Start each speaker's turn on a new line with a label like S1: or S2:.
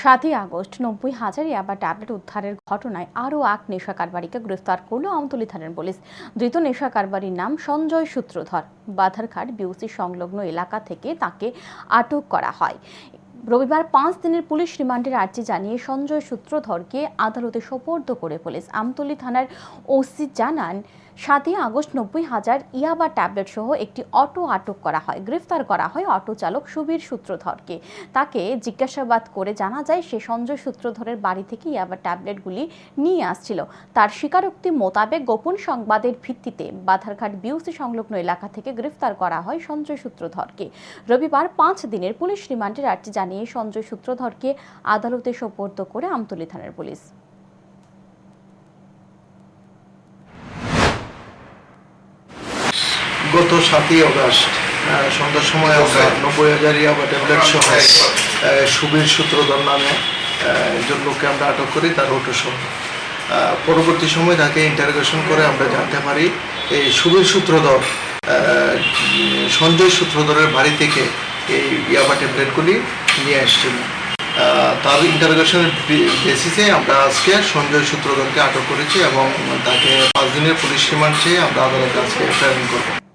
S1: সাতই আগস্ট, নব্বই হাজার ইয়াবা ট্যাবলেট উদ্ধারের ঘটনায় আরও এক নেশা কারবারিকে গ্রেফতার করল আমতলী থানার পুলিশ। ধৃত নেশা কারবারির নাম সঞ্জয় সূত্রধর। বাধারঘাট বিউসি সংলগ্ন এলাকা থেকে তাকে আটক করা হয়। রবিবার পাঁচ দিনের পুলিশ রিমান্ডের আর্জি জানিয়ে সঞ্জয় সূত্রধরকে আদালতে সোপর্দ করে পুলিশ। আমতলী থানার ওসি জানান, সাতই আগস্ট নব্বই হাজার ইয়াবা ট্যাবলেট সহ একটি অটো আটক করা হয়, গ্রেফতার করা হয় অটো চালক সুবীর সূত্রধরকে। তাকে জিজ্ঞাসাবাদ করে জানা যায়, সে সঞ্জয় সূত্রধরের বাড়ি থেকে ইয়াবা ট্যাবলেটগুলি নিয়ে আসছিল। তার স্বীকারোক্তি মোতাবেক গোপন সংবাদের ভিত্তিতে বাধারঘাট বিউসি সংলগ্ন এলাকা থেকে গ্রেফতার করা হয় সঞ্জয় সূত্রধরকে। রবিবার পাঁচ দিনের পুলিশ রিমান্ডের আর্জি জানিয়ে সঞ্জয় সূত্রধরকে আদালতে সোপর্দ করে আমতলী থানার পুলিশ।
S2: গত সাতই অগাস্ট সন্ধ্যার সময় আমরা নব্বই হাজার ইয়াবা ট্যাবলেট সহ সুবীর সূত্রধর নামে আহ, একজন লোককে আমরা আটক করি তার সহ। আহ, পরবর্তী সময় তাকে ইন্টারোগেশন করে আমরা জানতে পারি এই সুবীর সূত্রধর আহ, সঞ্জয় সূত্রধরের বাড়ি থেকে এই ইয়াবা ট্যাবলেটগুলি নিয়ে আসছিল আহ, তার ইন্টারোগেশনের বেসিসে আমরা আজকে সঞ্জয় সূত্রধরকে আটক করেছি এবং তাকে পাঁচ দিনের পুলিশ রিমান্ড চেয়ে আমরা আদালতে আজকে প্রেরণ করব।